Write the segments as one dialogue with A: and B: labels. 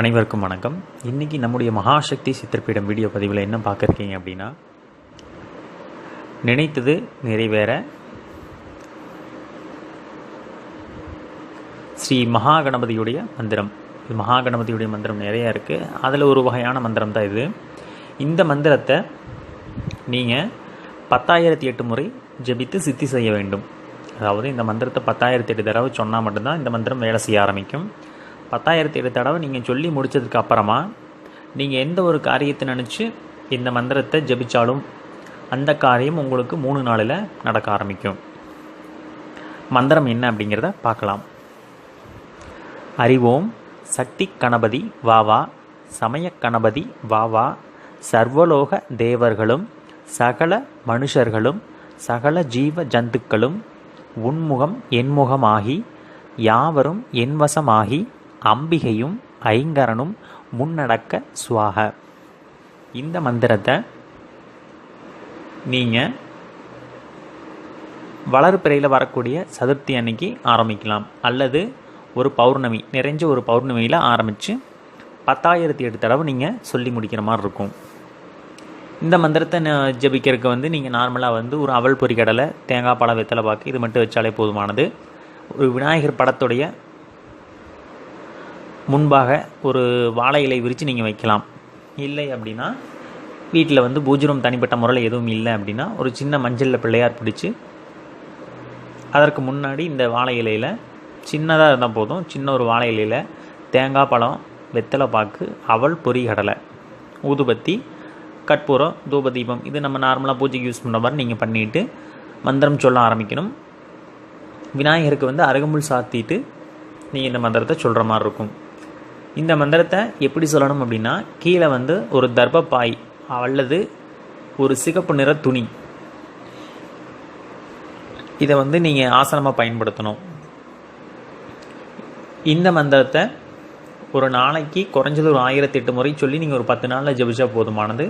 A: அனைவருக்கும் வணக்கம். இன்றைக்கி நம்முடைய மகாசக்தி சித்திரப்பீடம் வீடியோ பதிவில் என்ன பார்க்குறீங்க அப்படின்னா நினைத்தது நிறைவேற ஸ்ரீ மகாகணபதியுடைய மந்திரம். இது மகா கணபதியுடைய மந்திரம் நிறையா இருக்குது அதில் ஒரு வகையான மந்திரம் தான் இது. இந்த மந்திரத்தை நீங்கள் பத்தாயிரத்தி எட்டு முறை ஜெபித்து சித்தி செய்ய வேண்டும். அதாவது இந்த மந்திரத்தை பத்தாயிரத்தி எட்டு தடவை சொன்னால் மட்டும்தான் இந்த மந்திரம் வேலை செய்ய ஆரம்பிக்கும். பத்தாயிரத்தி எட்டு தடவை நீங்கள் சொல்லி முடித்ததுக்கு அப்புறமா நீங்கள் எந்த ஒரு காரியத்தை நினச்சி இந்த மந்திரத்தை ஜெபிச்சாலும் அந்த காரியம் உங்களுக்கு மூணு நாளில் நடக்க ஆரம்பிக்கும். மந்திரம் என்ன அப்படிங்கிறத பார்க்கலாம். அறிவோம் சக்தி கணபதி வாவா சமய கணபதி வாவா சர்வலோக தேவர்களும் சகல மனுஷர்களும் சகல ஜீவ ஜந்துக்களும் உன்முகம் என்முகமாகி யாவரும் என்வசமாகி அம்பிகையும் ஐங்கரனும் முன்னடக்க சுவாக. இந்த மந்திரத்தை நீங்கள் வளர்பிறையில் வரக்கூடிய சதுர்த்தி அன்னைக்கு ஆரம்பிக்கலாம். அல்லது ஒரு பௌர்ணமி நிறைஞ்ச ஒரு பௌர்ணமியில் ஆரம்பித்து பத்தாயிரத்தி எட்டு தடவை நீங்கள் சொல்லி முடிக்கிற மாதிரி இருக்கும். இந்த மந்திரத்தை ந- ஜெபிக்கிறதுக்கு வந்து நீங்கள் நார்மலாக வந்து ஒரு அவல் பொறி கடலை தேங்காய் பழம் வெத்தலை பாக்கு இது மட்டும் வச்சாலே போதுமானது. ஒரு விநாயகர் படத்துடைய முன்பாக ஒரு வாழை இலை விரித்து நீங்கள் வைக்கலாம். இல்லை அப்படின்னா வீட்டில் வந்து பூஜ்ரம் தனிப்பட்ட முறையில் எதுவும் இல்லை அப்படின்னா ஒரு சின்ன மஞ்சளில் பிள்ளையார் பிடிச்சி அதற்கு முன்னாடி இந்த வாழை இலையில் சின்னதாக இருந்தால் போதும் சின்ன ஒரு வாழை இலையில் தேங்காய் பழம் வெத்தலை பாக்கு அவல் பொறிகடலை ஊதுபத்தி கற்பூரம் தூபதீபம் இது நம்ம நார்மலாக பூஜைக்கு யூஸ் பண்ணுற மாதிரி நீங்கள் பண்ணிவிட்டு மந்திரம் சொல்ல ஆரம்பிக்கணும். விநாயகருக்கு வந்து அருகம்புல் சாத்திட்டு நீங்கள் இந்த மந்திரத்தை சொல்கிற மாதிரி இருக்கும். இந்த மந்திரத்தை எப்படி சொல்லணும் அப்படின்னா கீழே வந்து ஒரு தர்பப்பாய் அல்லது ஒரு சிகப்பு நிற துணி. இதை வந்து நீங்கள் ஆசனமாக பயன்படுத்தணும். இந்த மந்திரத்தை ஒரு நாளைக்கு குறைஞ்சது ஒரு ஆயிரத்தி எட்டு முறை சொல்லி நீங்கள் ஒரு பத்து நாளில் ஜபிச்சா போதுமானது.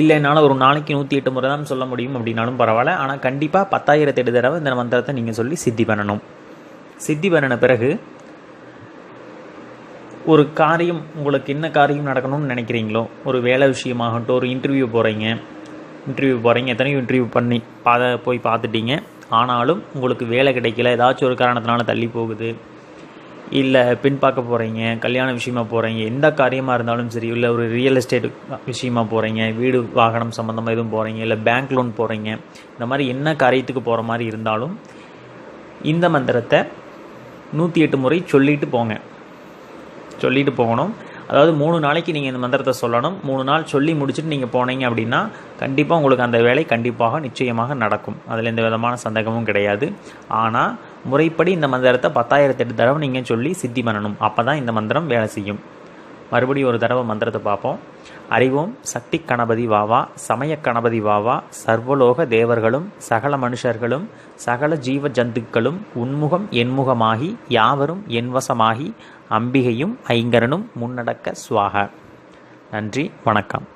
A: இல்லைனாலும் ஒரு நாளைக்கு நூற்றி எட்டு முறை தான் சொல்ல முடியும் அப்படின்னாலும் பரவாயில்ல. ஆனால் கண்டிப்பாக பத்தாயிரத்தி எட்டு தடவை இந்த மந்திரத்தை நீங்கள் சொல்லி சித்தி பண்ணணும். சித்தி பண்ணின பிறகு ஒரு காரியம் உங்களுக்கு என்ன காரியம் நடக்கணும்னு நினைக்கிறீங்களோ ஒரு வேலை விஷயமாகட்டும் ஒரு இன்டர்வியூ போகிறீங்க இன்டர்வியூ போகிறீங்க எத்தனையோ இன்டர்வியூ பண்ணி பாத போய் பார்த்துட்டீங்க. ஆனாலும் உங்களுக்கு வேலை கிடைக்கல ஏதாச்சும் ஒரு காரணத்தினால தள்ளி போகுது. இல்லை பெண் பார்க்க போகிறீங்க கல்யாண விஷயமா போகிறீங்க எந்த காரியமாக இருந்தாலும் சரி இல்லை ஒரு ரியல் எஸ்டேட் விஷயமா போகிறீங்க வீடு வாகனம் சம்மந்தமாக எதுவும் போகிறீங்க இல்லை பேங்க் லோன் போகிறீங்க இந்த மாதிரி என்ன காரியத்துக்கு போகிற மாதிரி இருந்தாலும் இந்த மந்திரத்தை நூற்றி எட்டு முறை சொல்லிட்டு போங்க. சொல்லிட்டு போகணும். அதாவது மூணு நாளைக்கு நீங்கள் இந்த மந்திரத்தை சொல்லணும். மூணு நாள் சொல்லி முடிச்சுட்டு நீங்கள் போனீங்க அப்படின்னா கண்டிப்பாக உங்களுக்கு அந்த வேலை கண்டிப்பாக நிச்சயமாக நடக்கும். அதில் எந்த விதமான சந்தேகமும் கிடையாது. ஆனால் முறைப்படி இந்த மந்திரத்தை பத்தாயிரத்தெட்டு தடவை நீங்கள் சொல்லி சித்தி பண்ணணும். அப்போ தான் இந்த மந்திரம் வேலை செய்யும். மறுபடியும் ஒரு தடவை மந்திரத்தை பார்ப்போம். அறிவோம் சக்தி கணபதி வாவா சமய கணபதி வாவா சர்வலோக தேவர்களும் சகல மனுஷர்களும் சகல ஜீவ ஜந்துக்களும் உன்முகம் என்முகமாகி யாவரும் என்வசமாகி அம்பிகையும் ஐங்கரனும் முன்னடக்க சுவாக. நன்றி வணக்கம்.